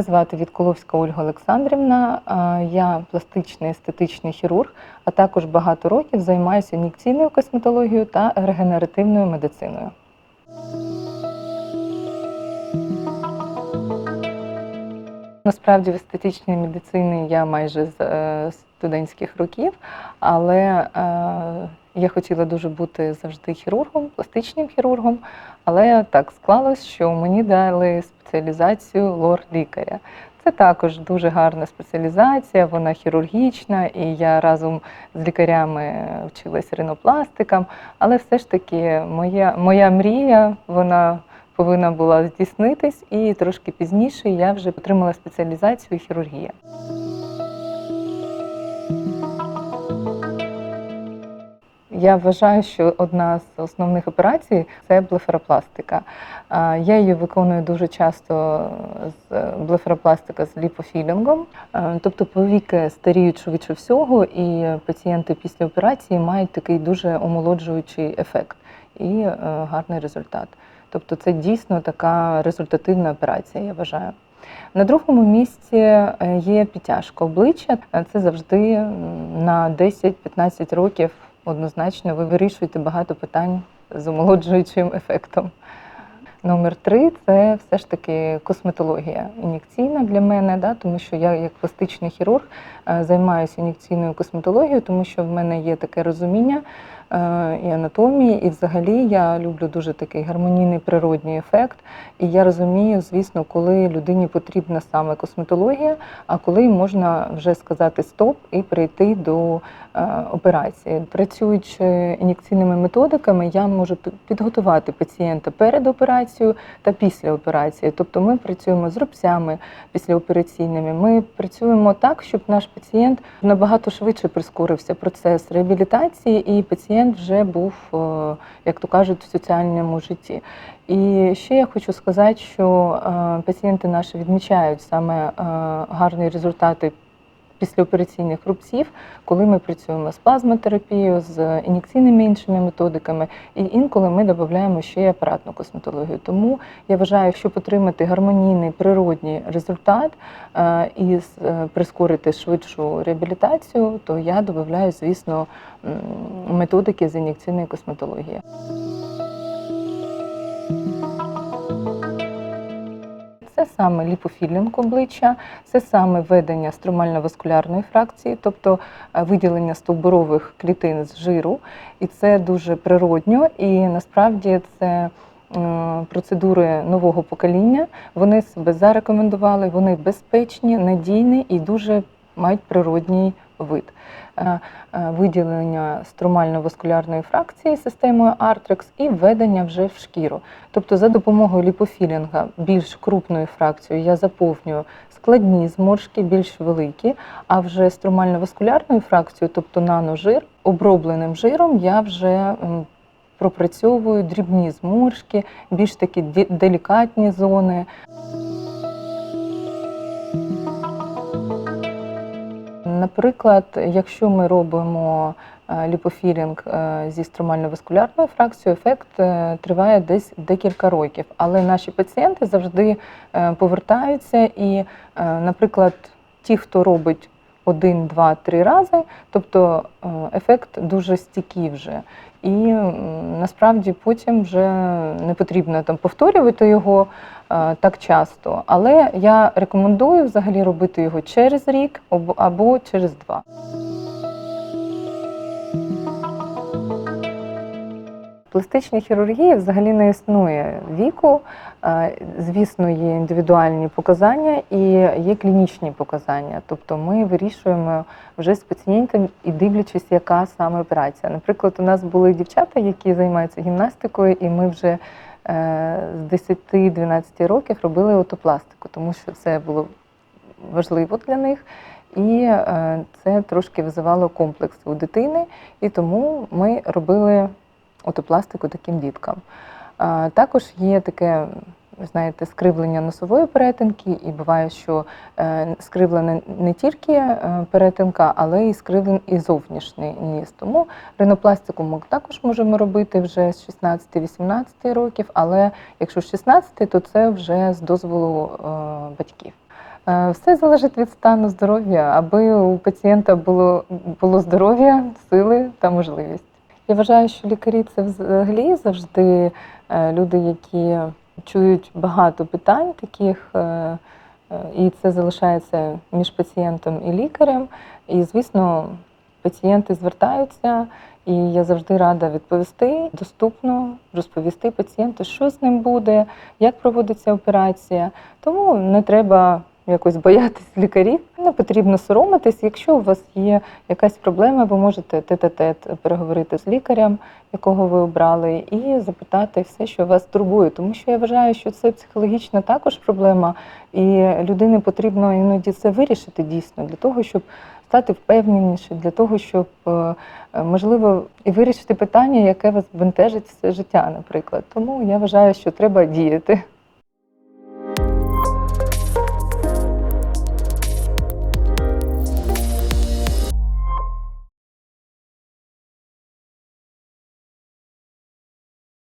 Мене звати Вітколовська Ольга Олександрівна. Я пластичний естетичний хірург, а також багато років займаюся ін'єкційною косметологією та регенеративною медициною. Насправді в естетичній медицині я майже з е, студентських років, але е, я хотіла дуже бути завжди хірургом, пластичним хірургом. Але так склалось, що мені дали спеціалізацію лор-лікаря. Це також дуже гарна спеціалізація, вона хірургічна, і я разом з лікарями вчилась ринопластикам. Але все ж таки моя, моя мрія, вона повинна була здійснитись, і трошки пізніше я вже отримала спеціалізацію хірургія. Я вважаю, що одна з основних операцій це блефаропластика. Я її виконую дуже часто з блефаропластика з ліпофілінгом. Тобто повіки старіють швидше всього, і пацієнти після операції мають такий дуже омолоджуючий ефект і е, гарний результат. Тобто це дійсно така результативна операція, я вважаю. На другому місці е, є підтяжка обличчя. Е, Це завжди на 10-15 років однозначно ви вирішуєте багато питань з омолоджуючим ефектом. Номер три це все ж таки косметологія ін'єкційна для мене, да, тому що я як пластичний хірург е, займаюся ін'єкційною косметологією, тому що в мене є таке розуміння і анатомії, і взагалі я люблю дуже такий гармонійний природній ефект. І я розумію, звісно, коли людині потрібна саме косметологія, а коли можна вже сказати стоп і перейти до е, операції. Працюючи ін'єкційними методиками, я можу пі- підготувати пацієнта перед операцією та після операції. Тобто ми працюємо з рубцями післяопераційними. Ми працюємо так, щоб наш пацієнт набагато швидше прискорився процес реабілітації, і пацієнт вже був, е, як то кажуть, в соціальному житті. І ще я хочу сказати, що е, пацієнти наші відмічають саме е, гарні результати післяопераційних рубців, коли ми працюємо з плазмотерапією, з ін'єкційними іншими методиками, і інколи ми додаємо ще й апаратну косметологію. Тому я вважаю, щоб отримати гармонійний природній результат е, і е, прискорити швидшу реабілітацію, то я додаю, звісно, методики з ін'єкційної косметології. Це саме ліпофілінг обличчя, це саме ведення струмально-васкулярної фракції, тобто е, виділення стовбурових клітин з жиру. І це дуже природньо, і насправді це процедури нового покоління. Вони себе зарекомендували, вони безпечні, надійні і дуже мають природній вид. Е, е, Виділення стромально-васкулярної фракції системою Artrex і введення вже в шкіру. Тобто за допомогою ліпофілінга більш крупною фракцією я заповнюю складні зморшки, більш великі, а вже стромально-васкулярною фракцією, тобто наножир, обробленим жиром, я вже пропрацьовую дрібні зморшки, більш такі делікатні зони. Наприклад, якщо ми робимо е, ліпофілінг е, зі стромально-васкулярною фракцією, ефект е, триває десь декілька років. Але наші пацієнти завжди повертаються і, наприклад, ті, хто робить один, два, три рази, тобто е, ефект дуже стійкий вже. І насправді потім вже не потрібно там повторювати його е, так часто. Але я рекомендую взагалі робити його через рік або- або через два. Пластичній хірургії взагалі не існує віку. Е, Звісно, є індивідуальні показання і є клінічні показання. Тобто ми вирішуємо вже з пацієнтом і дивлячись, яка саме операція. Наприклад, у нас були дівчата, які займаються гімнастикою, і ми вже е, з 10-12 років робили отопластику, тому що це було важливо для них. І е, це трошки визивало комплекс у дитини, і тому ми робили отопластику таким діткам. Також є таке, знаєте, скривлення носової перетинки, і буває, що е, скривлена не тільки е, перетинка, але й скривлений і зовнішній ніс. Тому ринопластику ми також можемо робити вже з 16-18 років, але якщо з 16, то це вже з дозволу е, батьків. Все залежить від стану здоров'я, аби у пацієнта було, було здоров'я, сили та можливість. Я вважаю, що лікарі це взагалі завжди е, люди, які чують багато питань таких, е, е, і це залишається між пацієнтом і лікарем. І, звісно, пацієнти звертаються, і я завжди рада відповісти доступно, розповісти пацієнту, що з ним буде, як проводиться операція. Тому не треба якось боятись лікарів. Не потрібно соромитись. Якщо у вас є якась проблема, ви можете тет-а-тет переговорити з лікарем, якого ви обрали, і запитати все, що вас турбує. Тому що я вважаю, що це психологічна також проблема, і людині потрібно іноді це вирішити дійсно для того, щоб стати впевненіше, для того, щоб е, е, можливо і вирішити питання, яке вас бентежить все життя, наприклад. Тому я вважаю, що треба діяти.